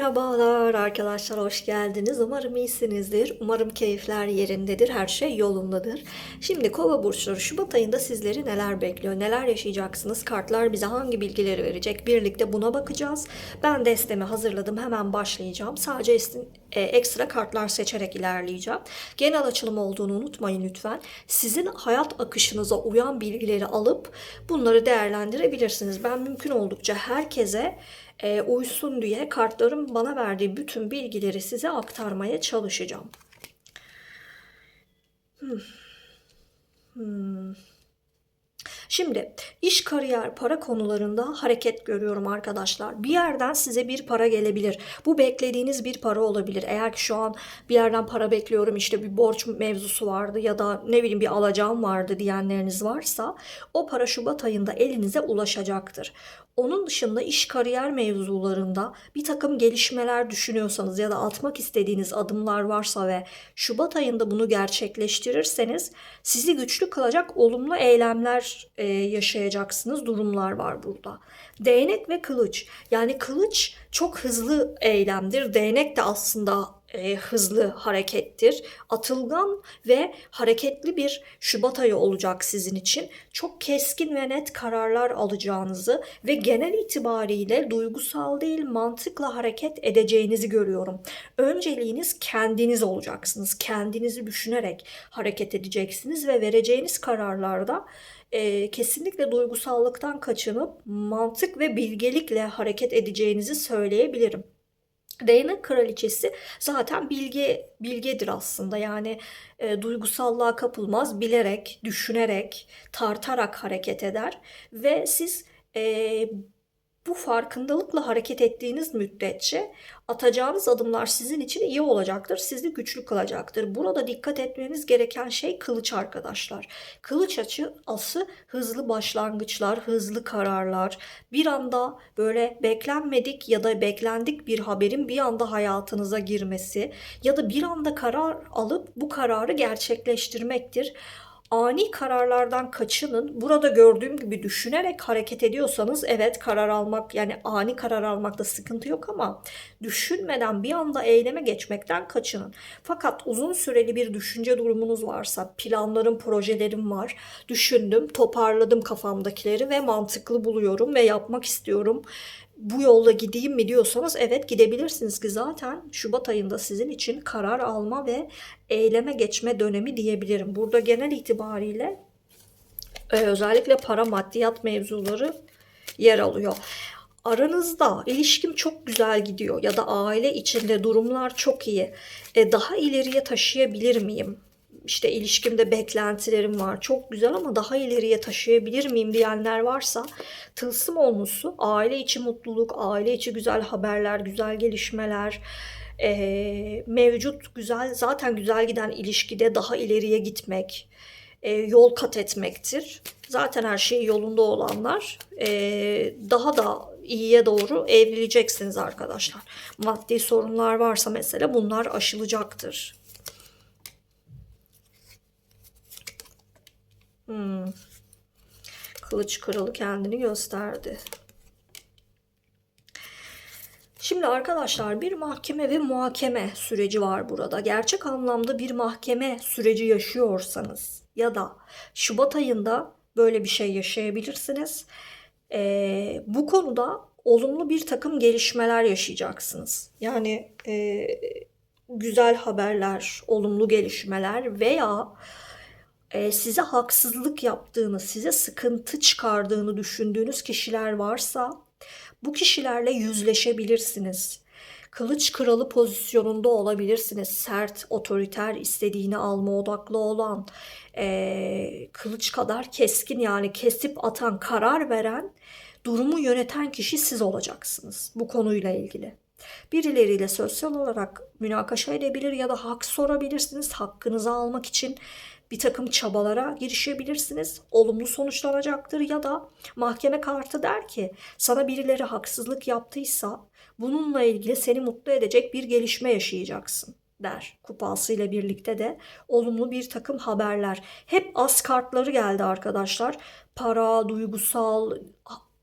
Merhabalar arkadaşlar, hoş geldiniz. Umarım iyisinizdir. Umarım keyifler yerindedir, her şey yolundadır. Şimdi Kova burçları Şubat ayında sizleri neler bekliyor, neler yaşayacaksınız? Kartlar bize hangi bilgileri verecek? Birlikte buna bakacağız. Ben destemi hazırladım, hemen başlayacağım. Sadece e, ekstra kartlar seçerek ilerleyeceğim. Genel açılım olduğunu unutmayın lütfen. Sizin hayat akışınıza uyan bilgileri alıp bunları değerlendirebilirsiniz. Ben mümkün oldukça herkese e, uysun diye kartların bana verdiği bütün bilgileri size aktarmaya çalışacağım. Hmm. Hmm. Şimdi iş, kariyer, para konularında hareket görüyorum arkadaşlar. Bir yerden size bir para gelebilir. Bu beklediğiniz bir para olabilir. Eğer ki şu an bir yerden para bekliyorum işte bir borç mevzusu vardı ya da ne bileyim bir alacağım vardı diyenleriniz varsa o para Şubat ayında elinize ulaşacaktır. Onun dışında iş kariyer mevzularında bir takım gelişmeler düşünüyorsanız ya da atmak istediğiniz adımlar varsa ve Şubat ayında bunu gerçekleştirirseniz sizi güçlü kılacak olumlu eylemler e, yaşayacaksınız durumlar var burada. Değnek ve kılıç. Yani kılıç çok hızlı eylemdir. Değnek de aslında e, hızlı harekettir. Atılgan ve hareketli bir Şubat ayı olacak sizin için. Çok keskin ve net kararlar alacağınızı ve genel itibariyle duygusal değil mantıkla hareket edeceğinizi görüyorum. Önceliğiniz kendiniz olacaksınız. Kendinizi düşünerek hareket edeceksiniz ve vereceğiniz kararlarda e, kesinlikle duygusallıktan kaçınıp mantık ve bilgelikle hareket edeceğinizi söyleyebilirim. Değnek kraliçesi zaten bilge bilgedir aslında. Yani e, duygusallığa kapılmaz bilerek düşünerek tartarak hareket eder. Ve siz e, bu farkındalıkla hareket ettiğiniz müddetçe atacağınız adımlar sizin için iyi olacaktır. Sizi güçlü kılacaktır. Burada dikkat etmeniz gereken şey kılıç arkadaşlar. Kılıç açısı hızlı başlangıçlar, hızlı kararlar. Bir anda böyle beklenmedik ya da beklendik bir haberin bir anda hayatınıza girmesi ya da bir anda karar alıp bu kararı gerçekleştirmektir ani kararlardan kaçının. Burada gördüğüm gibi düşünerek hareket ediyorsanız evet karar almak yani ani karar almakta sıkıntı yok ama düşünmeden bir anda eyleme geçmekten kaçının. Fakat uzun süreli bir düşünce durumunuz varsa planlarım, projelerim var. Düşündüm, toparladım kafamdakileri ve mantıklı buluyorum ve yapmak istiyorum bu yolla gideyim mi diyorsanız evet gidebilirsiniz ki zaten Şubat ayında sizin için karar alma ve eyleme geçme dönemi diyebilirim. Burada genel itibariyle e, özellikle para maddiyat mevzuları yer alıyor. Aranızda ilişkim çok güzel gidiyor ya da aile içinde durumlar çok iyi. E, daha ileriye taşıyabilir miyim? İşte ilişkimde beklentilerim var. Çok güzel ama daha ileriye taşıyabilir miyim diyenler varsa tılsım olmuşsu aile içi mutluluk, aile içi güzel haberler, güzel gelişmeler, e, mevcut güzel zaten güzel giden ilişkide daha ileriye gitmek, e, yol kat etmektir. Zaten her şey yolunda olanlar e, daha da iyiye doğru evrileceksiniz arkadaşlar. Maddi sorunlar varsa mesela bunlar aşılacaktır. Hmm. Kılıç kralı kendini gösterdi. Şimdi arkadaşlar bir mahkeme ve muhakeme süreci var burada. Gerçek anlamda bir mahkeme süreci yaşıyorsanız ya da Şubat ayında böyle bir şey yaşayabilirsiniz. Ee, bu konuda olumlu bir takım gelişmeler yaşayacaksınız. Yani e, güzel haberler, olumlu gelişmeler veya e, size haksızlık yaptığını, size sıkıntı çıkardığını düşündüğünüz kişiler varsa bu kişilerle yüzleşebilirsiniz. Kılıç kralı pozisyonunda olabilirsiniz. Sert, otoriter, istediğini alma odaklı olan, e, kılıç kadar keskin yani kesip atan, karar veren, durumu yöneten kişi siz olacaksınız bu konuyla ilgili. Birileriyle sosyal olarak münakaşa edebilir ya da hak sorabilirsiniz. Hakkınızı almak için bir takım çabalara girişebilirsiniz. Olumlu sonuçlanacaktır ya da mahkeme kartı der ki sana birileri haksızlık yaptıysa bununla ilgili seni mutlu edecek bir gelişme yaşayacaksın der. Kupasıyla birlikte de olumlu bir takım haberler. Hep az kartları geldi arkadaşlar. Para, duygusal,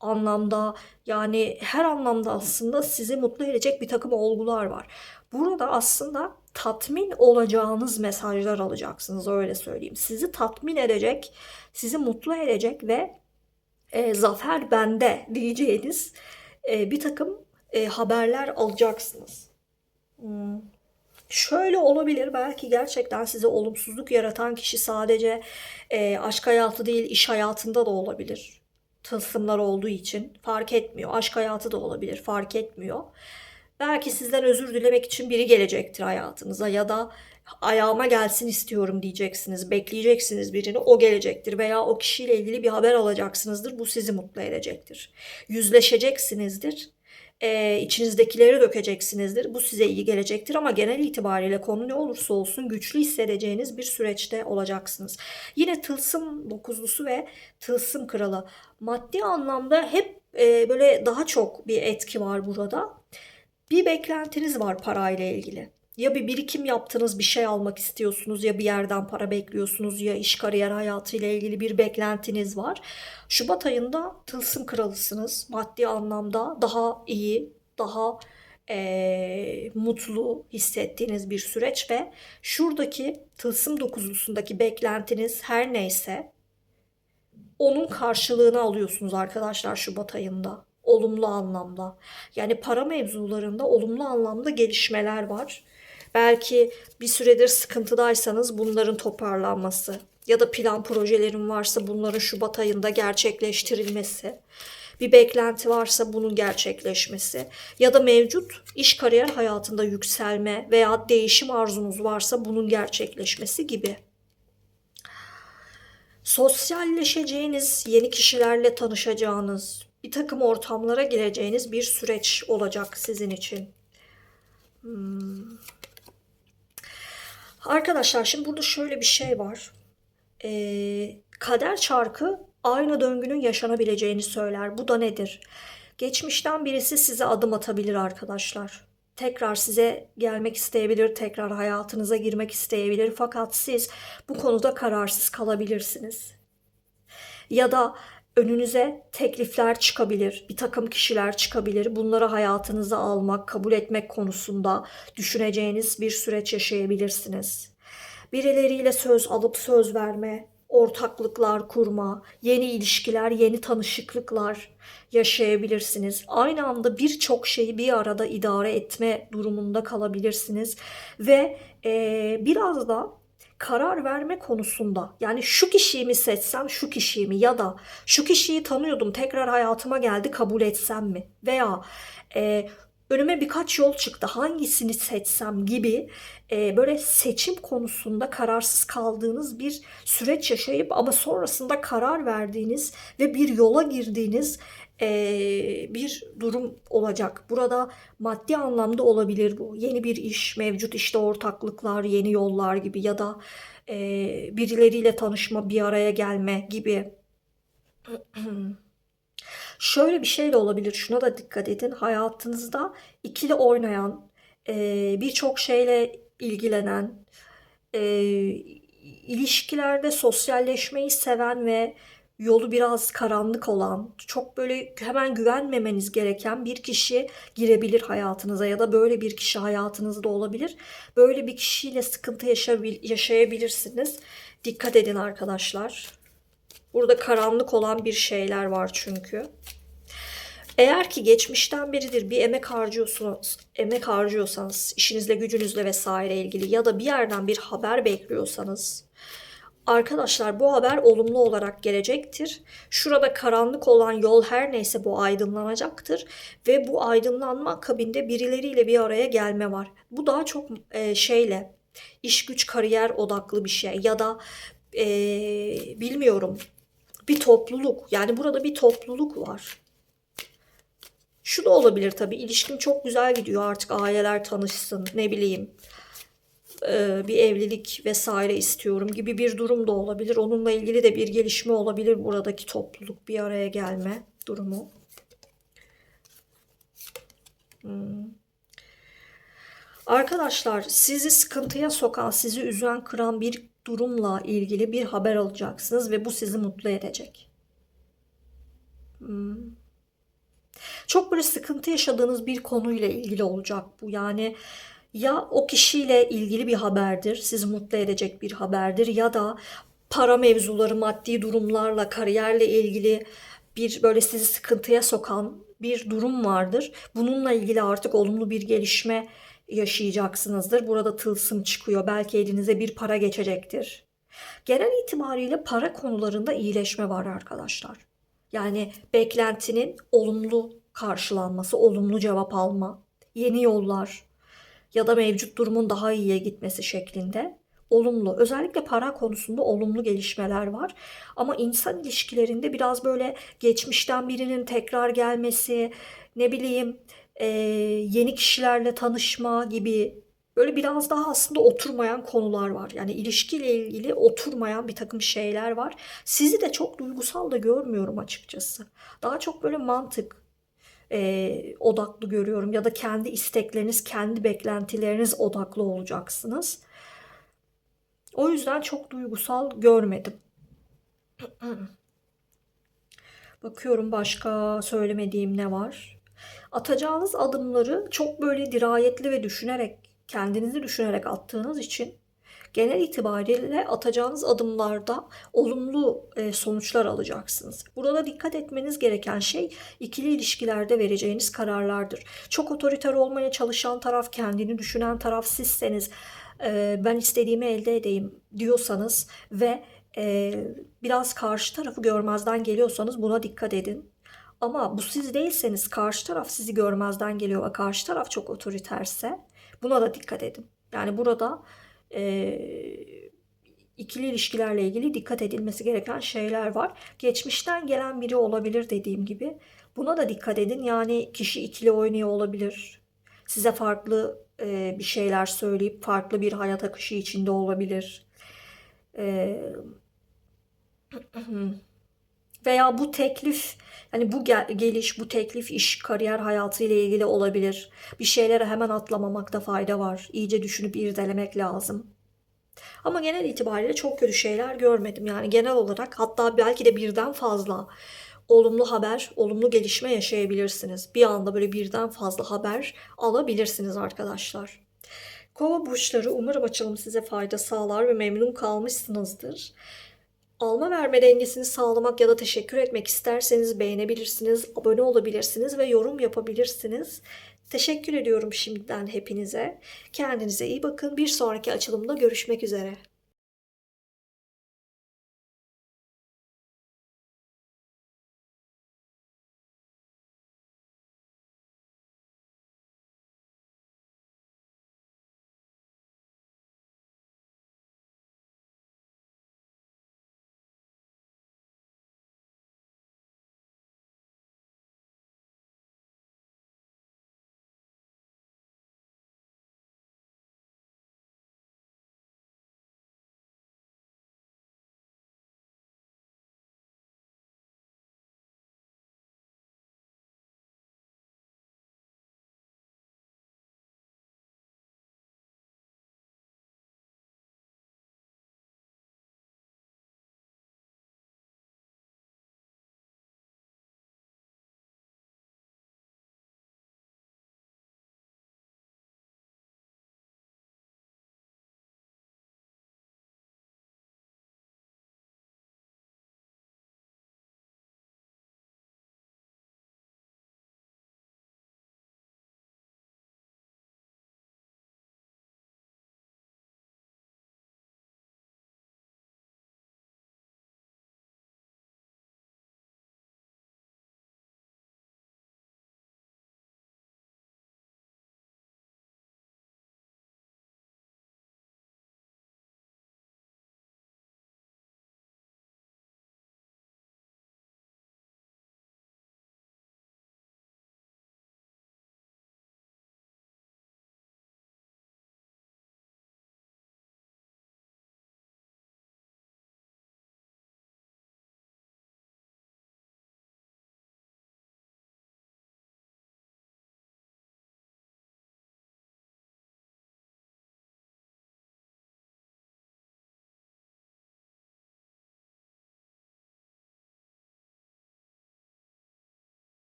anlamda yani her anlamda aslında sizi mutlu edecek bir takım olgular var. Burada aslında tatmin olacağınız mesajlar alacaksınız öyle söyleyeyim. Sizi tatmin edecek, sizi mutlu edecek ve e, zafer bende diyeceğiniz e, bir takım e, haberler alacaksınız. Hmm. Şöyle olabilir belki gerçekten size olumsuzluk yaratan kişi sadece e, aşk hayatı değil iş hayatında da olabilir. Tılsımlar olduğu için fark etmiyor. Aşk hayatı da olabilir fark etmiyor. Belki sizden özür dilemek için biri gelecektir hayatınıza ya da ayağıma gelsin istiyorum diyeceksiniz. Bekleyeceksiniz birini o gelecektir veya o kişiyle ilgili bir haber alacaksınızdır. Bu sizi mutlu edecektir. Yüzleşeceksinizdir. Ee, içinizdekileri dökeceksinizdir. Bu size iyi gelecektir ama genel itibariyle konu ne olursa olsun güçlü hissedeceğiniz bir süreçte olacaksınız. Yine tılsım dokuzlusu ve tılsım kralı. Maddi anlamda hep e, böyle daha çok bir etki var burada. Bir beklentiniz var parayla ilgili. Ya bir birikim yaptınız, bir şey almak istiyorsunuz ya bir yerden para bekliyorsunuz ya iş kariyer hayatıyla ilgili bir beklentiniz var. Şubat ayında tılsım kralısınız. Maddi anlamda daha iyi, daha eee, mutlu hissettiğiniz bir süreç ve şuradaki tılsım dokuzlusundaki beklentiniz her neyse onun karşılığını alıyorsunuz arkadaşlar Şubat ayında. Olumlu anlamda. Yani para mevzularında olumlu anlamda gelişmeler var. Belki bir süredir sıkıntıdaysanız bunların toparlanması ya da plan projelerin varsa bunların Şubat ayında gerçekleştirilmesi. Bir beklenti varsa bunun gerçekleşmesi ya da mevcut iş kariyer hayatında yükselme veya değişim arzunuz varsa bunun gerçekleşmesi gibi sosyalleşeceğiniz, yeni kişilerle tanışacağınız, bir takım ortamlara gireceğiniz bir süreç olacak sizin için. Hmm. Arkadaşlar şimdi burada şöyle bir şey var. Ee, kader çarkı aynı döngünün yaşanabileceğini söyler. Bu da nedir? Geçmişten birisi size adım atabilir arkadaşlar. Tekrar size gelmek isteyebilir, tekrar hayatınıza girmek isteyebilir. Fakat siz bu konuda kararsız kalabilirsiniz. Ya da önünüze teklifler çıkabilir, bir takım kişiler çıkabilir. Bunları hayatınıza almak, kabul etmek konusunda düşüneceğiniz bir süreç yaşayabilirsiniz. Birileriyle söz alıp söz verme, ortaklıklar kurma, yeni ilişkiler, yeni tanışıklıklar yaşayabilirsiniz. Aynı anda birçok şeyi bir arada idare etme durumunda kalabilirsiniz ve e, biraz da karar verme konusunda yani şu kişiyi mi seçsem şu kişiyi mi? Ya da şu kişiyi tanıyordum tekrar hayatıma geldi kabul etsem mi? Veya e, önüme birkaç yol çıktı hangisini seçsem gibi e, böyle seçim konusunda kararsız kaldığınız bir süreç yaşayıp ama sonrasında karar verdiğiniz ve bir yola girdiğiniz e, bir durum olacak. Burada maddi anlamda olabilir bu. Yeni bir iş, mevcut işte ortaklıklar, yeni yollar gibi ya da e, birileriyle tanışma, bir araya gelme gibi. Şöyle bir şey de olabilir. Şuna da dikkat edin. Hayatınızda ikili oynayan, e, birçok şeyle ilgilenen, e, ilişkilerde sosyalleşmeyi seven ve yolu biraz karanlık olan, çok böyle hemen güvenmemeniz gereken bir kişi girebilir hayatınıza ya da böyle bir kişi hayatınızda olabilir. Böyle bir kişiyle sıkıntı yaşayabilirsiniz. Dikkat edin arkadaşlar. Burada karanlık olan bir şeyler var çünkü. Eğer ki geçmişten beridir bir emek harcıyorsanız, emek harcıyorsanız, işinizle, gücünüzle vesaire ilgili ya da bir yerden bir haber bekliyorsanız, arkadaşlar bu haber olumlu olarak gelecektir. Şurada karanlık olan yol her neyse bu aydınlanacaktır ve bu aydınlanma akabinde birileriyle bir araya gelme var. Bu daha çok e, şeyle iş güç kariyer odaklı bir şey ya da e, bilmiyorum bir topluluk yani burada bir topluluk var. Şu da olabilir tabii. İlişkim çok güzel gidiyor artık aileler tanışsın ne bileyim. Ee, bir evlilik vesaire istiyorum gibi bir durum da olabilir. Onunla ilgili de bir gelişme olabilir buradaki topluluk bir araya gelme durumu. Hmm. Arkadaşlar sizi sıkıntıya sokan, sizi üzen, kıran bir durumla ilgili bir haber alacaksınız ve bu sizi mutlu edecek. Hmm. Çok böyle sıkıntı yaşadığınız bir konuyla ilgili olacak bu. Yani ya o kişiyle ilgili bir haberdir, sizi mutlu edecek bir haberdir ya da para mevzuları, maddi durumlarla, kariyerle ilgili bir böyle sizi sıkıntıya sokan bir durum vardır. Bununla ilgili artık olumlu bir gelişme yaşayacaksınızdır. Burada tılsım çıkıyor. Belki elinize bir para geçecektir. Genel itibariyle para konularında iyileşme var arkadaşlar. Yani beklentinin olumlu karşılanması, olumlu cevap alma, yeni yollar ya da mevcut durumun daha iyiye gitmesi şeklinde olumlu. Özellikle para konusunda olumlu gelişmeler var. Ama insan ilişkilerinde biraz böyle geçmişten birinin tekrar gelmesi, ne bileyim e, yeni kişilerle tanışma gibi böyle biraz daha aslında oturmayan konular var. Yani ilişkiyle ilgili oturmayan bir takım şeyler var. Sizi de çok duygusal da görmüyorum açıkçası. Daha çok böyle mantık e, odaklı görüyorum ya da kendi istekleriniz, kendi beklentileriniz odaklı olacaksınız. O yüzden çok duygusal görmedim. Bakıyorum başka söylemediğim ne var? Atacağınız adımları çok böyle dirayetli ve düşünerek, kendinizi düşünerek attığınız için genel itibariyle atacağınız adımlarda olumlu e, sonuçlar alacaksınız. Burada dikkat etmeniz gereken şey ikili ilişkilerde vereceğiniz kararlardır. Çok otoriter olmaya çalışan taraf, kendini düşünen taraf sizseniz, e, ben istediğimi elde edeyim diyorsanız ve e, biraz karşı tarafı görmezden geliyorsanız buna dikkat edin. Ama bu siz değilseniz karşı taraf sizi görmezden geliyor ve karşı taraf çok otoriterse buna da dikkat edin. Yani burada e, ikili ilişkilerle ilgili dikkat edilmesi gereken şeyler var. Geçmişten gelen biri olabilir dediğim gibi. Buna da dikkat edin. Yani kişi ikili oynuyor olabilir. Size farklı e, bir şeyler söyleyip farklı bir hayat akışı içinde olabilir. E, veya bu teklif yani bu gel- geliş, bu teklif iş, kariyer hayatı ile ilgili olabilir. Bir şeylere hemen atlamamakta fayda var. İyice düşünüp irdelemek lazım. Ama genel itibariyle çok kötü şeyler görmedim. Yani genel olarak hatta belki de birden fazla olumlu haber, olumlu gelişme yaşayabilirsiniz. Bir anda böyle birden fazla haber alabilirsiniz arkadaşlar. Kova burçları umarım açılım size fayda sağlar ve memnun kalmışsınızdır. Alma verme dengesini sağlamak ya da teşekkür etmek isterseniz beğenebilirsiniz, abone olabilirsiniz ve yorum yapabilirsiniz. Teşekkür ediyorum şimdiden hepinize. Kendinize iyi bakın. Bir sonraki açılımda görüşmek üzere.